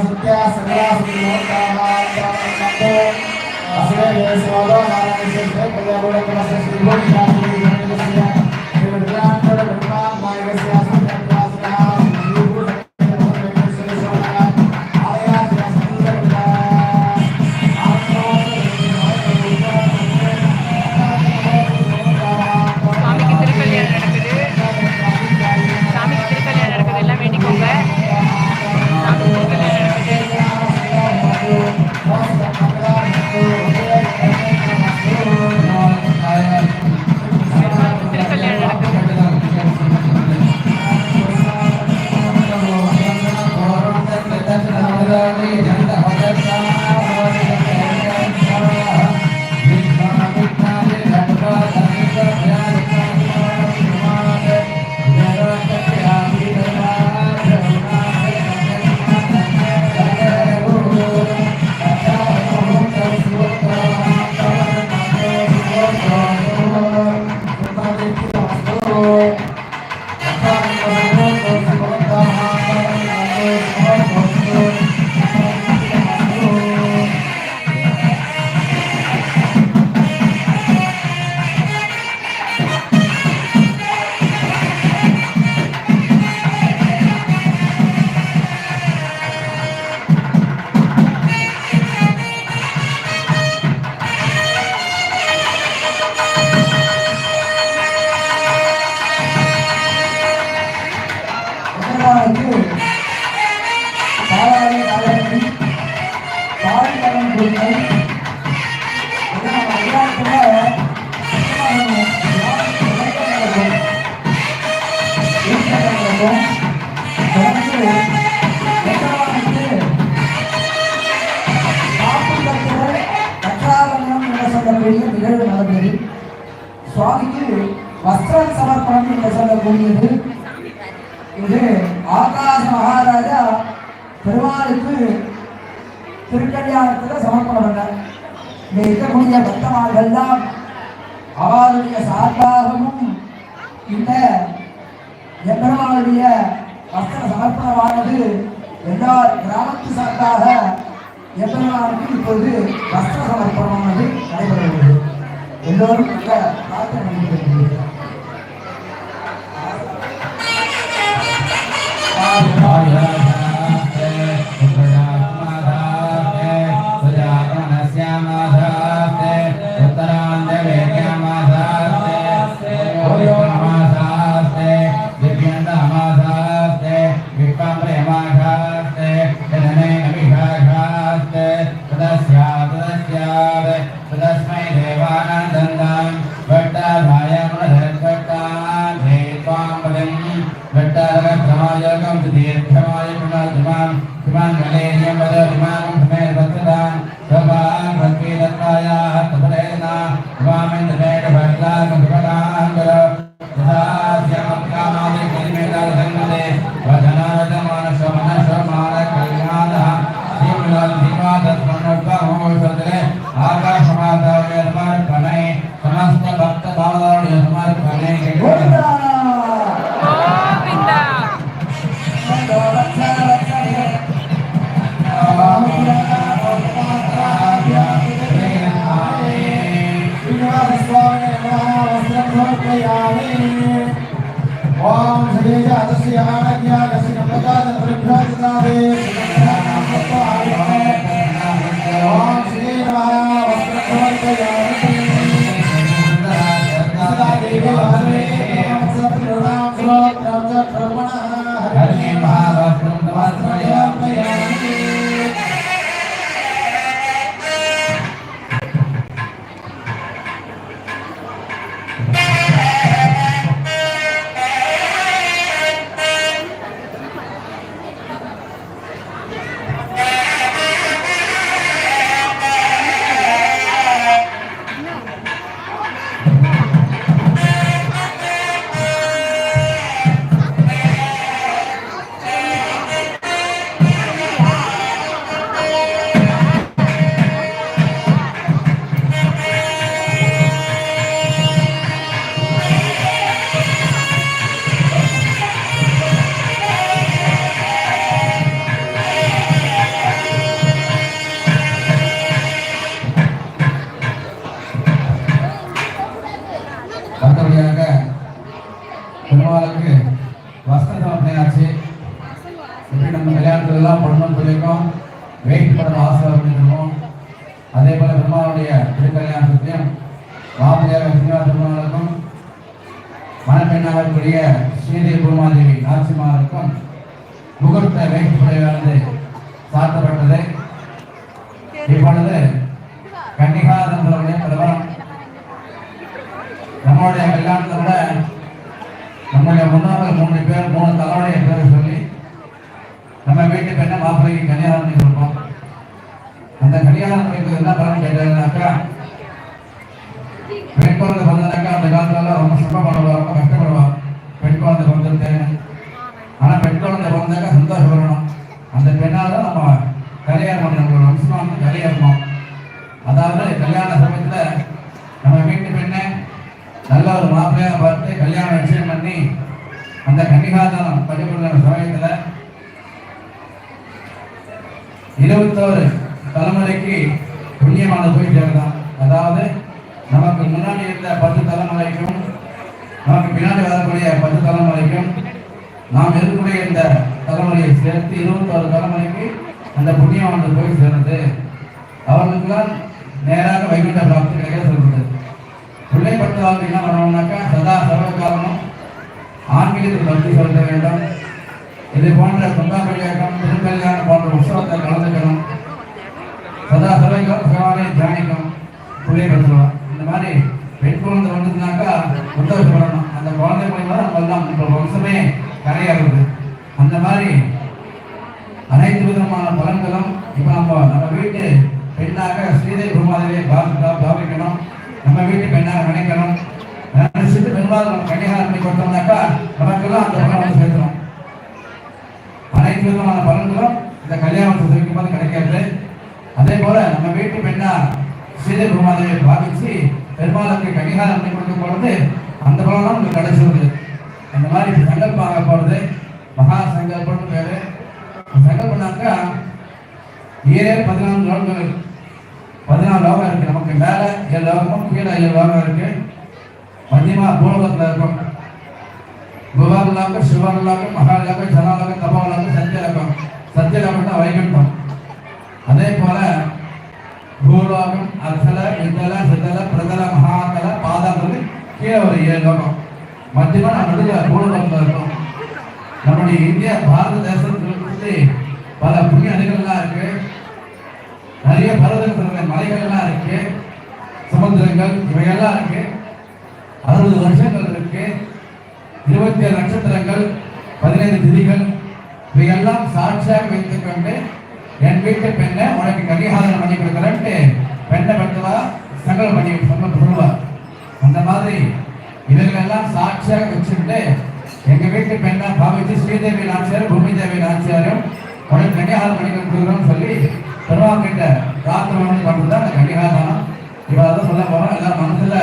సత్య సకలాసు ಕಾರ್ಯಕ್ರಮಕ್ಕೆ திருக்கல்யாணத்தில் சமர்ப்பணம் பண்ணார் இங்கே இருக்கக்கூடிய பக்தமார்கள்லாம் அவருடைய சார்பாகவும் இந்த எம்பெருமானுடைய வஸ்திர சமர்ப்பணமானது எல்லா கிராமத்து சார்பாக எம்பெருமானுக்கு இப்போது வஸ்திர சமர்ப்பணமானது நடைபெறுகிறது எல்லோரும் பிரார்த்தனை பார்த்து ஆ அதே போல பெருமாளுடைய திருக்கல்யாணத்துக்கும் மாப்பிள்ளையாக சிங்கா பெருமாளுக்கும் மணப்பெண்ணாக இருக்கக்கூடிய ஸ்ரீதேவி பூமாதேவி நாச்சிமாருக்கும் முகூர்த்த வேட்புடையானது சாத்தப்பட்டது. இப்பொழுது கன்னிகாதந்தருடைய பிரபலம். நம்மளுடைய கல்யாணத்தை விட நம்முடைய முன்னோர்கள் மூணு பேர் மூணு தலைவடைய பேரை சொல்லி நம்ம வீட்டு பெண்ணை மாப்பிள்ளைக்கு கல்யாணம் பண்ணி கொடுப்போம். அந்த கல்யாண அமைப்பு என்ன பலன் கேட்டதுனாக்கா பெண் குழந்தை வந்ததுனாக்கா அந்த காலத்துல ரொம்ப சிரமப்படுவா ரொம்ப கஷ்டப்படுவா பெண் குழந்தை வந்துருது ஆனா பெண் குழந்தை வந்தாக்கா சந்தோஷப்படணும் அந்த பெண்ணால தான் நம்ம கல்யாணம் பண்ணணும். நம்மளோட வம்சமா வந்து கல்யாணம் அதாவது கல்யாண சமயத்துல நம்ம வீட்டு பெண்ணை நல்ல ஒரு மாப்பிள்ளையாக பார்த்து கல்யாணம் நிச்சயம் பண்ணி அந்த கன்னிகாதானம் பள்ளிக்கூட சமயத்துல இருபத்தோரு தலைமுறைக்கு புண்ணியமான போய் சேரலாம் அதாவது நமக்கு முன்னாடி இருந்த பத்து தலைமுறைக்கும் நமக்கு பின்னாடி வரக்கூடிய பத்து தலைமுறைக்கும் நாம் இருக்கக்கூடிய இந்த தலைமுறையை சேர்த்து இருபத்தோரு தலைமுறைக்கு அந்த புண்ணியமானது போய் சேர்ந்தது அவர்களுக்கெல்லாம் நேராக வைகுண்ட பிராப்தி கிடைக்க சொல்றது பிள்ளை பட்டவர்கள் என்ன பண்ணணும்னாக்கா சதா சர்வ காலமும் ஆன்மீகத்தில் பற்றி செலுத்த வேண்டும். இது போன்ற கும்பாபிஷேகம் திருக்கல்யாணம் போன்ற உற்சவத்தை கலந்துக்கணும். சதா சர்வைக்கும் சவாலே தியானிக்கும் புள்ளி பெற்றுவான் இந்த மாதிரி பெண் குழந்தை வந்ததுனாக்கா சந்தோஷப்படணும் அந்த குழந்தை மூலியமா தான் நம்ம எல்லாம் நம்ம வம்சமே கரையாகுது அந்த மாதிரி அனைத்து விதமான பலன்களும் இப்போ நம்ம நம்ம வீட்டு பெண்ணாக ஸ்ரீதேவி பிரமாதேவியை பாவிக்கா பாவிக்கணும். நம்ம வீட்டு பெண்ணாக நினைக்கணும். நினைச்சிட்டு பெண்பால் நம்ம கன்னிகாரம் பண்ணி கொடுத்தோம்னாக்கா நமக்கெல்லாம் அந்த பலன் வந்து சேர்த்துரும். அனைத்து விதமான பலன்களும் இந்த கல்யாணம் வைக்கும் போது கிடைக்காது அதே போல நம்ம வீட்டு பெண்ணார் சீதை பிரமாதேவியை பாவிச்சு பெருமாளுக்கு கடிகாரம் பண்ணி கொடுக்கும் பொழுது அந்த பலனும் நமக்கு கிடைச்சிருது. அந்த மாதிரி சங்கல்பாக போறது மகா சங்கல்பம்னு பேரு. சங்கல்பம்னாக்கா ஏழே பதினாலு லோகங்கள் பதினாலு லோகம் இருக்கு. நமக்கு மேல ஏழு லோகமும் கீழே ஏழு லோகம் இருக்கு. மத்தியமா பூலோகத்துல இருக்கும். குபாலோகம் சிவலோகம் மகாலோகம் ஜனலோகம் தபோலோகம் சத்தியலோகம் சத்தியலோகம் தான் வைகுண்டம். அதே போல பூலோகம் அர்த்தல இந்தல சிதல பிரதல மகாகல பாதாளம் கீழே ஒரு ஏழு லோகம் மத்தியமா நடுவில் பூலோகத்துல இருக்கோம். நம்முடைய இந்தியா பாரத தேசத்துல சுத்தி பல புண்ணிய நதிகள்லாம் இருக்கு. நிறைய பர்வதங்கள் மலைகள்லாம் இருக்கு. சமுத்திரங்கள் இவையெல்லாம் இருக்கு. அறுபது வருஷங்கள் இருக்கு. இருபத்தி ஏழு நட்சத்திரங்கள் பதினைந்து திதிகள் இவையெல்லாம் சாட்சியாக வைத்துக் கொண்டு என் வீட்டு பெண்ணை உனக்கு கரிகாரம் பண்ணி கொடுக்குறேன்ட்டு பெண்ணை பெற்றவா சங்கல் பண்ணி சங்கல் சொல்லுவா அந்த மாதிரி இவர்களெல்லாம் சாட்சியாக வச்சுட்டு எங்க வீட்டு பெண்ணை பாவிச்சு ஸ்ரீதேவி நாச்சியாரும் பூமி தேவி நாச்சியாரும் உனக்கு கன்னிகாரம் பண்ணி கொடுக்குறோம்னு சொல்லி பெருமாள் கிட்ட பிரார்த்தனை பண்ணி பண்ணுறது அந்த கன்னிகாரம் இவ்வளோ தான் சொல்ல போகிறோம் எல்லாம் மனசில்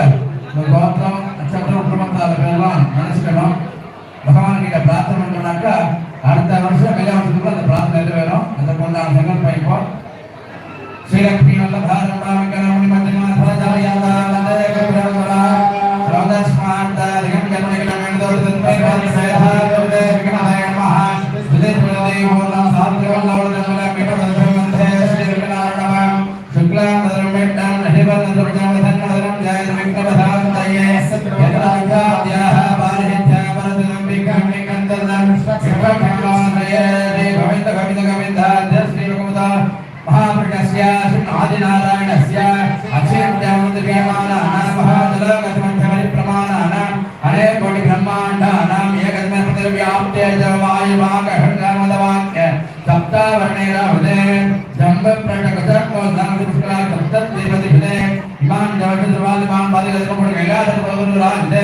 இந்த கோத்திரம் நட்சத்திரம் குடும்பத்தால பேரெல்லாம் நினச்சிக்கணும் பகவான் கிட்ட பிரார்த்தனை பண்ணாக்கா அடுத்த வருஷம் கல்யாணத்துக்குள்ள அந்த பிரார்த்தனை நிறைவேறும் அந்த கொண்டாட செங்கல் பைப்போம் ஸ்ரீலக்ஷ்மி நல்ல பாரம்பராமிக்கரமணி மத்தியமான பரஜாரியாதா ரிகம் கவிதே நமஹ பிரதே பிரமந்தே ஸ்ரீ சப்தத்வீபதிபிலே இமான் ஜவஹர் திருவாதிமான் பாதிகளுக்கு கைலாச பகவன் ராஜே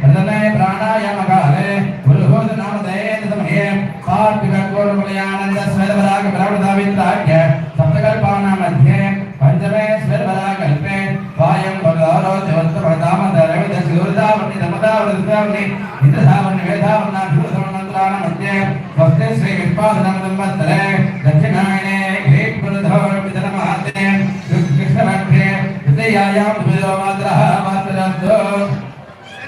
विजयायां विजयो मात्रः मातरस्तु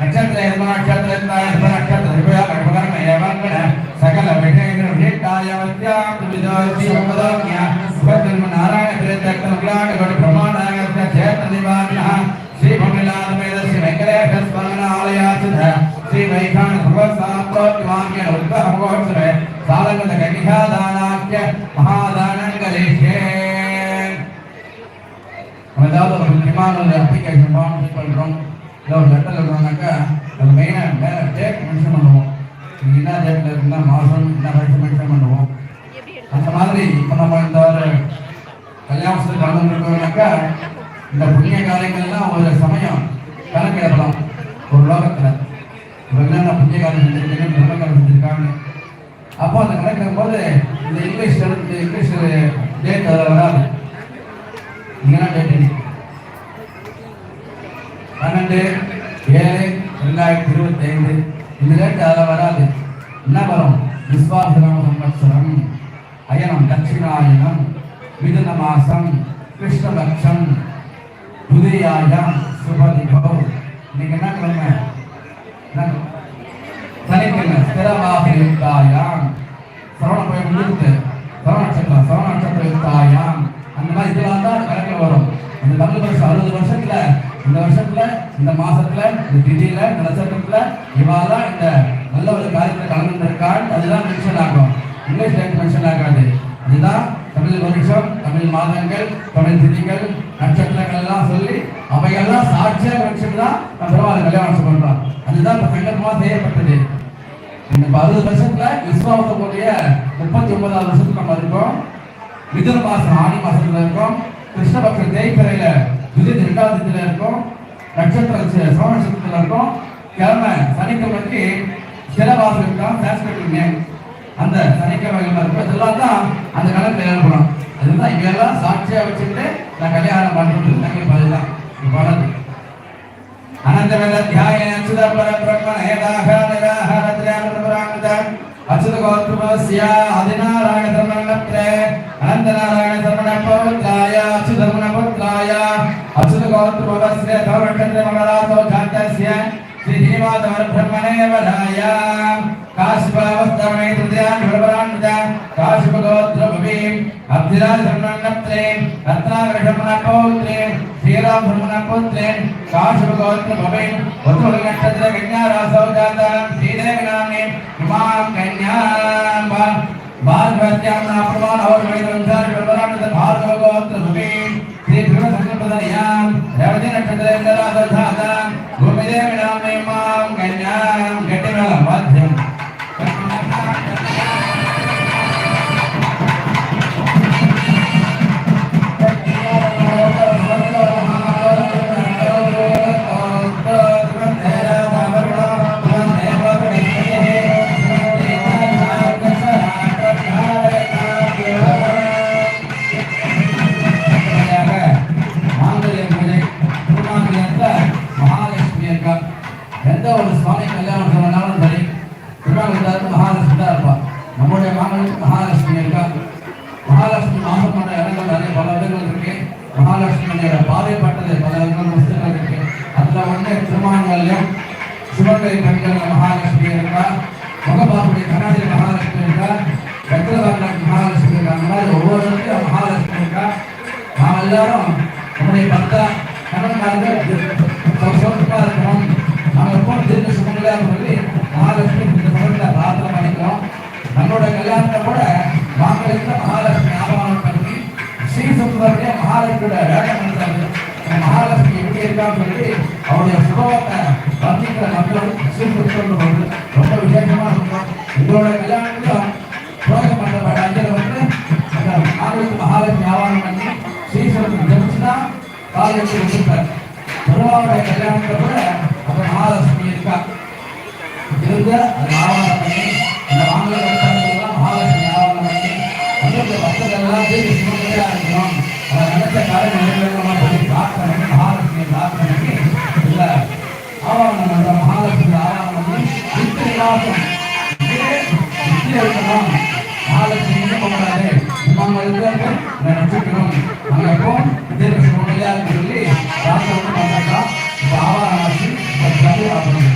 नक्षत्र यजमान नक्षत्र यजमान यजमान नक्षत्र हृदय कर्मकर्म एवं गण सकल विषय विषयकाय वत्यां विदोषि उपदोम्य सुभद्रम नारायण प्रेतक कल्याण गण ब्रह्मांडाय चेतन निवारणः श्री भूमिलाद मेदस्य वेंकटेश स्वामी आलयाचुध श्री वैखान भगवत्साप्रोक्तिवाक्य उद्भव महोत्सवे सालंगत कनिकादानाख्य महादानङ्गलेशे நம்ம ஏதாவது ஒரு முக்கியமான ஒரு அப்ளிகேஷன் ஃபார்ம் ஃபில் பண்ணுறோம் இல்லை ஒரு லெட்டர் எழுதுறோம்னாக்கா அது மெயினாக மேலே டேட் மென்ஷன் பண்ணுவோம். என்ன டேட்டில் இருந்தால் மாதம் என்ன வயசு மென்ஷன் பண்ணுவோம். அந்த மாதிரி இப்போ நம்ம இந்த ஒரு கல்யாணத்தில் கலந்துருக்கோம்னாக்கா இந்த புண்ணிய காரியங்கள்லாம் ஒரு சமயம் கணக்கெடுக்கலாம் ஒரு லோகத்தில். என்னென்ன புண்ணிய காரியம் செஞ்சிருக்கீங்க நல்ல காரியம் செஞ்சுருக்காங்க அப்போ அந்த கணக்கு போது இந்த இங்கிலீஷ் எழுத்து இங்கிலீஷ் டேட் அதில் வராது. பன்னெண்டு ஏழு ரெண்டாயிரத்தி இருபத்தி ஐந்து இந்த ரேட்டு அதில் வராது. என்ன வரும்? விஸ்வாசனாம சம்வத்சரம் அயனம் தட்சிணாயனம் மிதுன மாசம் கிருஷ்ணபக்ஷம் புதியாயம் சுபதிபவ். இன்னைக்கு என்ன கிழமை? சனிக்கிழமை. ஸ்திரமாக இருந்தாயாம் சரவண போய் முடித்து சரவண நட்சத்திரம் சரவண நட்சத்திரம் யுக்தாயாம் அந்த மாதிரி இதெல்லாம் தான் கணக்கில் வரும். இந்த தமிழ் வருஷம் அறுபது வருஷத்துல இந்த வருஷத்துல இந்த மாசத்துல இந்த திதியில இந்த நட்சத்திரத்துல இவாதான் இந்த நல்ல ஒரு காரியத்தில் கலந்துருக்காள் அதுதான் மென்ஷன் ஆகும். இங்கிலீஷ் டைம் மென்ஷன் ஆகாது. அதுதான் தமிழ் வருஷம் தமிழ் மாதங்கள் தமிழ் திதிகள் நட்சத்திரங்கள் எல்லாம் சொல்லி அவையெல்லாம் சாட்சியாக மென்ஷன் தான் நம்ம பரவாயில்ல கல்யாணம் பண்றோம் அதுதான் இப்போ கண்டமாக செய்யப்பட்டது. இந்த அறுபது வருஷத்துல விஸ்வாசத்துடைய முப்பத்தி ஒன்பதாவது வருஷத்துக்கு நம்ம இருக்கோம். மிதுன மாசம் ஆணி மாசத்துல இருக்கும். கிருஷ்ணபக்ஷம் தேய்பிறையில விஜய் ரெண்டாவது இதுல இருக்கும். நட்சத்திர சோமசத்துல இருக்கும். கிழமை சனிக்கிழமைக்கு சில வாசம் இருக்கும் சாஸ்கிருட் அந்த சனிக்கிழமைகள் இருக்கும். இதெல்லாம் தான் அந்த காலத்தில் ஏற்படும் அதுதான் இவையெல்லாம் சாட்சியா வச்சுட்டு நான் கல்யாணம் பண்ணிட்டு இருந்தாங்க பதிலாம் பலது அனந்தமெல்லாம் தியாய சுதா பர பிரம்ம ஏதாக நிராகாரத்திலே அனுபவராங்க అచ్యుత గోత్రమస్య అధినారాయణ ధర్మణత్రే అనంతనారాయణ ధర్మణ పౌత్రాయ అచ్యుత ధర్మణ పౌత్రాయ అచ్యుత గోత్రమస్య ధర్మక్షత్ర మంగళాతో ఘాతస్య శ్రీ శ్రీమాత బ్రహ్మణే వరాయ. కాశ్యపావస్తరణే తృతయాన్ విడవరాన్విత కాశ్యపగోత్రభవీం అబ్దిరా సంరణప్త్రే అత్రాగృషమణపౌత్రే శ్రీరామ బ్రహ్మణపుత్రే కాశ్యపగోత్రభవీం ఉత్తుల నక్షత్ర కన్యారాసౌ జాతాం శ్రీదేవినామే ఇమాం కన్యాం భాగవత్యాం నా ప్రమాణ ఔర్వేదంసారి విడవరాన్విత భార్గవగోత్రభవీం శ్రీ భీమ సంకల్పదయాం రేవతి నక్షత్ర ఇంద్రాసౌ జాతాం భూమిదేవినామే ఇమాం కన్యా சிவகை பெண்கள் மகாலட்சுமி இருக்கா முகபாசுடைய கண்ணாடி மகாலட்சுமி இருக்கா சக்கரவாக மகாலட்சுமி இருக்கா அந்த மாதிரி ஒவ்வொரு மகாலட்சுமி இருக்கா நாம் எல்லாரும் நம்முடைய பக்தா கணவன்காரங்க சௌசமா இருக்கணும் நாம எப்பவும் திரும்ப சுமங்கலியா சொல்லி மகாலட்சுமி இந்த சமயத்துல பிரார்த்தனை பண்ணிக்கிறோம். நம்மளோட கல்யாணத்தை கூட மாங்கலியத்துல மகாலட்சுமி ஆபரணம் பண்ணி ஸ்ரீ சுந்தரனே மகாலட்சுமியோட வேடம் பண்றாரு. மகாலட்சுமி எப்படி இருக்கான்னு சொல்லி அவருடைய சுபவத்தை வர்ணிக்கிற மக்கள் ஸ்ரீ ரொம்ப விசேஷமா இருக்கும். உங்களோட கல்யாணத்துல புரோகம் பண்ற அஞ்சல் வந்து அந்த மாங்கலியத்து மகாலட்சுமி ஆவாரம் பண்ணி ஸ்ரீ ஜெயிச்சு தான் காலட்சுமி வச்சிருப்பார். பெருமாளுடைய கல்யாணத்தை கூட அந்த மகாலட்சுமி இருக்கா? இருந்து அந்த ஆவாரம் பண்ணி பார்ப்போம் இருக்கணும் ஆலோசனை பண்ணக்கூடாது நம்ம இருக்கிறத நினச்சிக்கணும் நம்ம எப்போ இதற்கு முறையாக சொல்லி ராசை வந்து பண்ணாக்கா பாவா ஆசி பத்தாவது ஆகணும்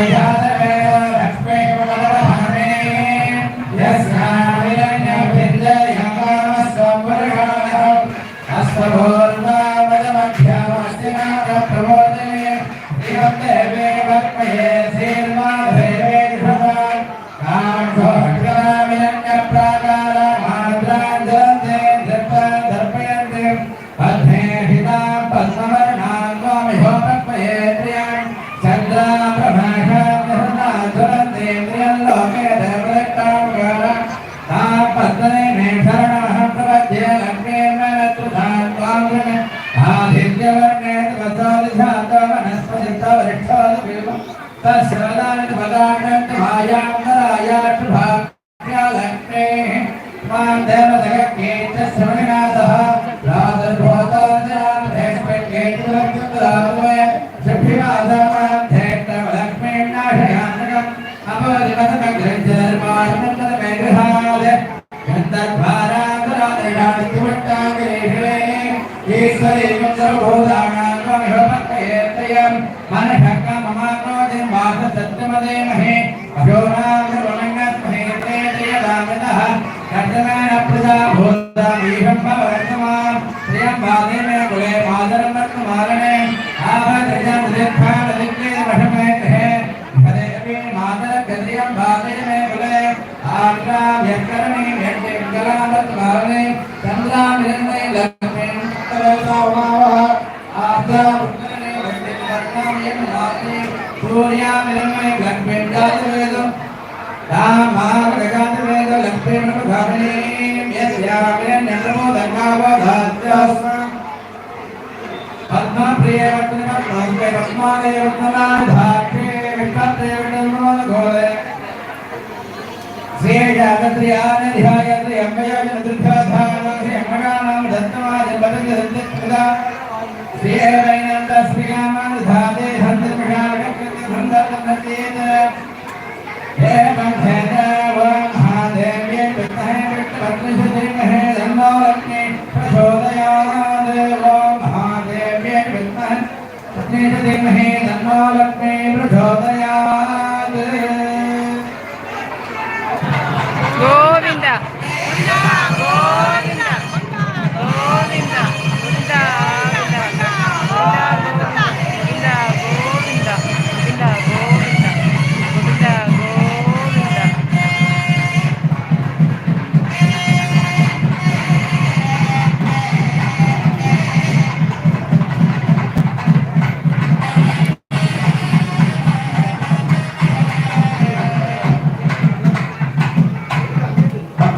Yeah. तस्वदानभदानन्दभायान्तरायाष्टभाग्यालग्ने मां देवदे हृदयं भावयमे कुले आर्द्राभ्यकरणे व्यङ्कलामत्भावने चन्द्रामिरन्मे लक्ष्मीं करोतावः आर्द्राभ्यकरणे भक्तिकर्णामयं नास्ति सूर्यामिरन्मे लक्ष्मीं दातवेदं रामागतवेद लक्ष्मीं भावनीं यस्यामे नमो धर्मावधात्यास्मा पद्मप्रियवत्नपद्मादेवत्मनाधात्य विष्णुत्रेविष्णुमनुगोले श्रीजातत्रियानधियायत्रियम्बयोजनतृभ्योधानोऽम्बगानां दत्तमादिपदङ्गदन्तकृता श्रीएवैनन्दश्रीकामान् धाते सन्तर्मिषाणकृत्यसन्दर्भेत हे मध्येत महालक्ष्मी प्रचोदयात्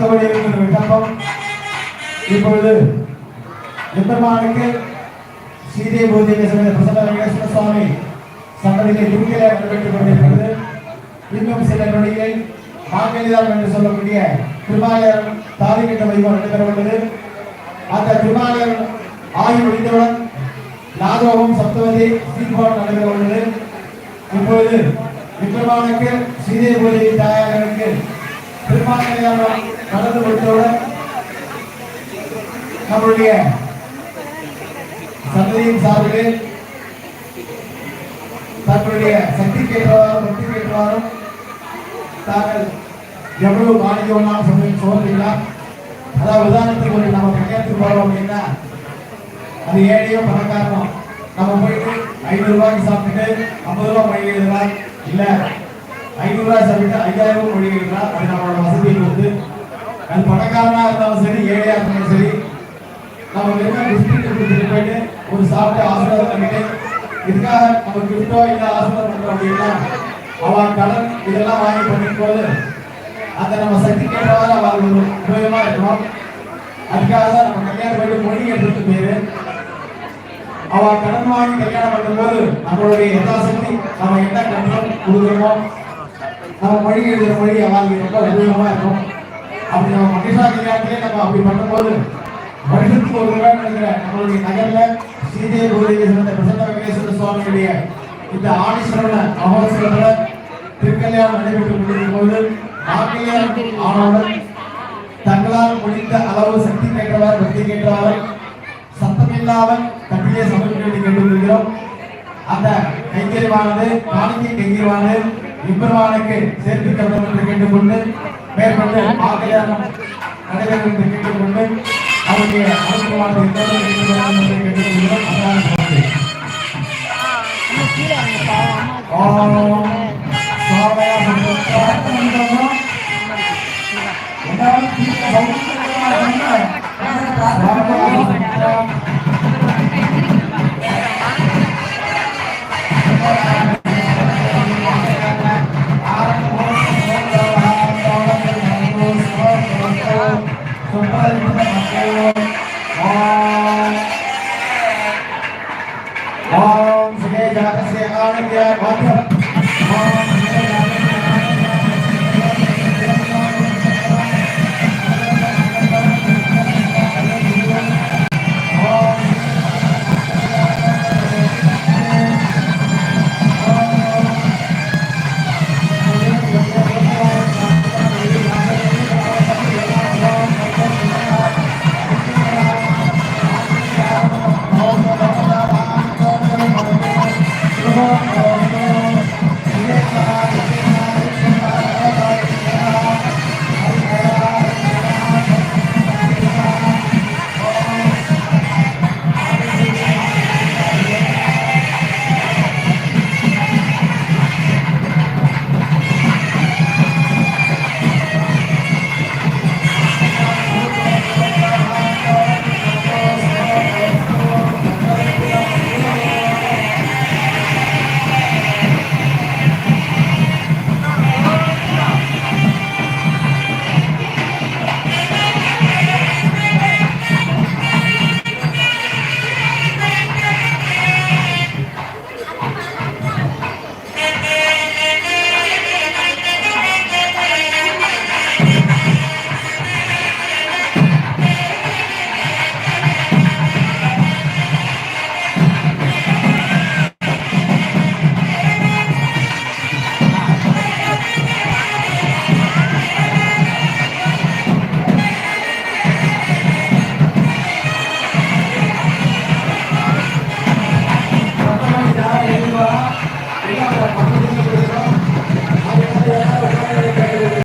பக்தவழியில் இருக்கிற விண்ணப்பம் இப்பொழுது எம்பெருமானுக்கு சீதை பூஜையை செய்த பிரசன்ன வெங்கடேஸ்வர சுவாமி சன்னதியிலே துணிகளை நடைபெற்றுக் கொண்டிருக்கிறது. இன்னும் சில நொடியில் மாங்கலிதாரம் என்று சொல்லக்கூடிய திருமாலயம் தாலிக்கட்ட வைபவம் நடைபெற உள்ளது. அந்த திருமாலயம் ஆகி முடிந்தவுடன் நாகோகம் சப்தவதி ஸ்ரீபாட் நடைபெற உள்ளது. இப்பொழுது விக்ரமானுக்கு சீதை பூஜை தாயாருக்கு திருமாலயம் நடந்து முடித்தவுடன் நம்மளுடைய சந்ததியின் சார்பில் தங்களுடைய சக்தி கேட்டவாறும் பக்தி கேட்டவாறும் தாங்கள் எவ்வளவு மாணிக்கம்லாம் சொல்லி சொல்றீங்களா அதாவது உதாரணத்துக்கு ஒரு நம்ம கல்யாணத்துக்கு போறோம் அப்படின்னா அது ஏழையோ பணக்காரனோ நம்ம போயிட்டு ஐநூறு ரூபாய்க்கு சாப்பிட்டுட்டு ஐம்பது ரூபாய் மொழி எழுதுறா இல்ல ஐநூறு ரூபாய் சாப்பிட்டு ஐயாயிரம் ரூபாய் மொழி எழுதுறா அது நம்மளோட வசதியில் வந்து அது பணக்காரனா இருந்தாலும் சரி ஏழையா இருந்தாலும் சரி நம்ம என்ன டிஸ்ட்ரிக்ட் கொடுத்துட்டு போயிட்டு ஒரு சாப்பிட்டு ஆசீர்வாதம் பண்ணிட்டு இதுக்காக நம்ம கிஃப்டோ இல்ல ஆசீர்வாதம் பண்றோம் அப்படின்னா அவன் கடன் இதெல்லாம் வாங்கி பண்ணிக்கும் போது அந்த நம்ம சக்தி கேட்டவாறு அவள் ஒரு உபயோகமா இருக்கணும். அதுக்காக தான் நம்ம கல்யாணம் போயிட்டு மொழி அவ கடன் வாங்கி கல்யாணம் பண்ணும்போது நம்மளுடைய யதாசக்தி நம்ம என்ன கடன் கொடுக்குறோமோ நம்ம மொழி எழுதுற மொழி அவங்களுக்கு ரொம்ப உபயோகமா இருக்கும் அப்படி நம்ம மகிஷா நம்ம அப்படி பண்ணும்போது வருஷத்துக்கு ஒரு ரூபாய் நினைக்கிற நம்மளுடைய நகர்ல சீதைய பூதேவி சிறந்த பிரசன்ன வெங்கடேஸ்வர சுவாமியுடைய இந்த ஆடீஸ்வரன மகோத்சவத்துல திருக்கல்யாணம் நடைபெற்று கொண்டிருக்கும் போது ஆக்கியார் ஆனவுடன் தங்களால் முடிந்த அளவு சக்தி கேட்டவர் பக்தி கேட்டவர் சத்தமில்லாமல் கட்டிலே சமர்ப்பிக்க வேண்டி கேட்டுக்கொள்கிறோம். அந்த கைங்கரிவானது காணிக்கை கைங்கரிவானது இப்பெருமானுக்கு சேர்த்து கட்டணம் என்று கேட்டுக்கொண்டு மேற்கொண்டு ஆக்கியாரம் நடைபெறும் என்று கேட்டுக்கொண்டு அவருடைய அனுபவமானது என்று ओम श्री जगत से आनंद